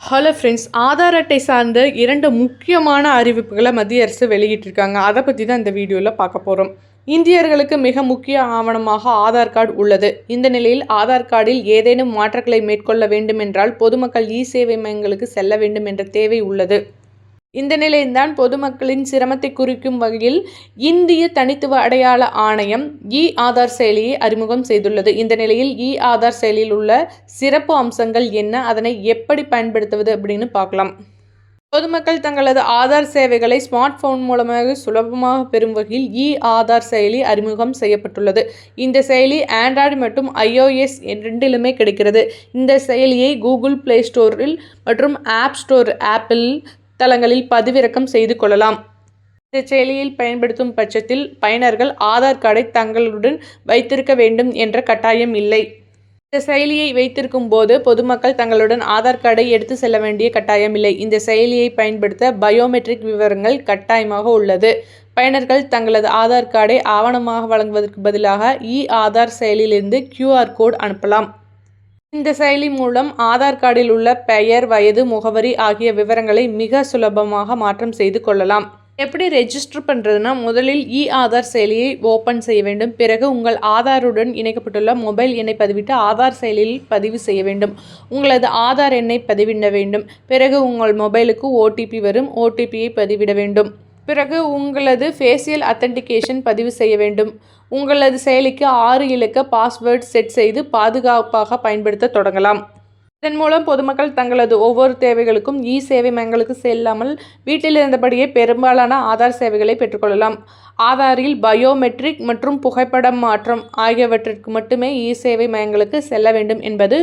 Hello friends Aadhaar அட்டை சார்ந்த இரண்டு முக்கியமான அறிவிப்புகளை மத்திய அரசு வெளியிட்டிருக்காங்க. அதை பற்றி தான் இந்த வீடியோவில் பார்க்க போகிறோம் இந்தியர்களுக்கு மிக முக்கிய ஆவணமாக ஆதார் கார்டு உள்ளது. இந்த நிலையில் ஆதார் கார்டில் ஏதேனும் மாற்றங்களை மேற்கொள்ள வேண்டுமென்றால் பொதுமக்கள் இ சேவை மையங்களுக்கு செல்ல வேண்டும் என்ற தேவை உள்ளது. இந்த நிலையில்தான் பொதுமக்களின் சிரமத்தை குறிக்கும் வகையில் இந்திய தனித்துவ அடையாள ஆணையம் இ ஆதார் செயலியை அறிமுகம் செய்துள்ளது. இந்த நிலையில் இ ஆதார் செயலியில் உள்ள சிறப்பு அம்சங்கள் என்ன? அதனை எப்படி பயன்படுத்துவது அப்படின்னு பார்க்கலாம். பொதுமக்கள் தங்களது ஆதார் சேவைகளை ஸ்மார்ட் ஃபோன் மூலமாக சுலபமாக பெறும் வகையில் இ ஆதார் செயலி அறிமுகம் செய்யப்பட்டுள்ளது. இந்த செயலி ஆண்ட்ராய்டு மற்றும் ஐஓஎஸ் ரெண்டிலுமே கிடைக்கிறது. இந்த செயலியை கூகுள் பிளே ஸ்டோரில் மற்றும் ஆப் ஸ்டோர் ஆப்பிள் தளங்களில் பதிவிறக்கம் செய்து கொள்ளலாம். இந்த செயலியில் பயன்படுத்தும் பட்சத்தில் பயனர்கள் ஆதார் கார்டை தங்களுடன் வைத்திருக்க வேண்டும் என்ற கட்டாயம் இல்லை. இந்த செயலியை வைத்திருக்கும் போது பொதுமக்கள் தங்களுடன் ஆதார் கார்டை எடுத்து செல்ல வேண்டிய கட்டாயம் இல்லை. இந்த செயலியை பயன்படுத்த பயோமெட்ரிக் விவரங்கள் கட்டாயமாக உள்ளது. பயனர்கள் தங்களது ஆதார் கார்டை ஆவணமாக வழங்குவதற்கு பதிலாக இ ஆதார் செயலியிலிருந்து கியூஆர் கோட் அனுப்பலாம். இந்த செயலி மூலம் ஆதார் கார்டில் உள்ள பெயர் வயது முகவரி ஆகிய விவரங்களை மிக சுலபமாக மாற்றம் செய்து கொள்ளலாம். எப்படி ரெஜிஸ்டர் பண்ணுறதுனா முதலில் இ ஆதார் செயலியை ஓப்பன் செய்ய வேண்டும். பிறகு உங்கள் ஆதாருடன் இணைக்கப்பட்டுள்ள மொபைல் எண்ணை பதிவிட்டு ஆதார் செயலியில் பதிவு செய்ய வேண்டும். உங்களது ஆதார் எண்ணை பதிவிட வேண்டும். பிறகு உங்கள் மொபைலுக்கு ஓடிபி வரும். ஓடிபியை பதிவிட வேண்டும். பிறகு உங்களது ஃபேஷியல் அத்தன்டிகேஷன் பதிவு செய்ய வேண்டும். உங்களது செயலிக்கு ஆறு இலக்க பாஸ்வேர்ட் செட் செய்து பாதுகாப்பாக பயன்படுத்த தொடங்கலாம். இதன் மூலம் பொதுமக்கள் தங்களது ஒவ்வொரு தேவைகளுக்கும் இ சேவை மையங்களுக்கு செல்லாமல் வீட்டில் இருந்தபடியே பெரும்பாலான ஆதார் சேவைகளை பெற்றுக்கொள்ளலாம். ஆதாரில் பயோமெட்ரிக் மற்றும் புகைப்படம் மாற்றம் ஆகியவற்றிற்கு மட்டுமே இ சேவை மையங்களுக்கு செல்ல வேண்டும் என்பது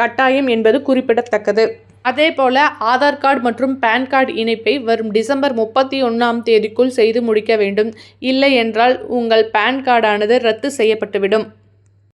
கட்டாயம் என்பது குறிப்பிடத்தக்கது. அதே போல ஆதார் கார்டு மற்றும் பேன் கார்டு இணைப்பை வரும் டிசம்பர் முப்பத்தி ஒன்றாம் தேதிக்குள் செய்து முடிக்க வேண்டும். இல்லை என்றால் உங்கள் பேன் கார்டானது ரத்து செய்யப்பட்டுவிடும்.